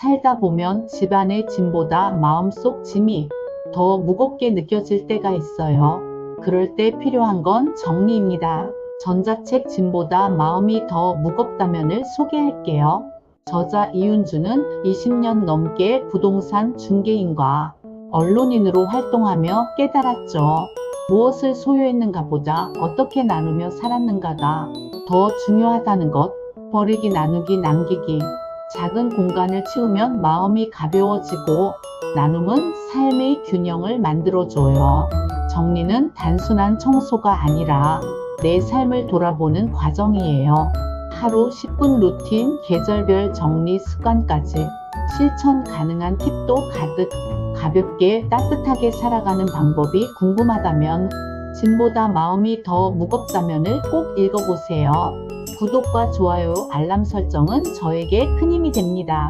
살다 보면 집안의 짐보다 마음속 짐이 더 무겁게 느껴질 때가 있어요. 그럴 때 필요한 건 정리입니다. 전자책 짐보다 마음이 더 무겁다면을 소개할게요. 저자 이윤주는 20년 넘게 부동산 중개인과 언론인으로 활동하며 깨달았죠. 무엇을 소유했는가 보다 어떻게 나누며 살았는가가 더 중요하다는 것. 버리기, 나누기, 남기기. 작은 공간을 치우면 마음이 가벼워지고 나눔은 삶의 균형을 만들어줘요. 정리는 단순한 청소가 아니라 내 삶을 돌아보는 과정이에요. 하루 10분 루틴, 계절별 정리 습관까지 실천 가능한 팁도 가득 가볍게 따뜻하게 살아가는 방법이 궁금하다면 짐보다 마음이 더 무겁다면을 꼭 읽어보세요. 구독과 좋아요, 알람 설정은 저에게 큰 힘이 됩니다.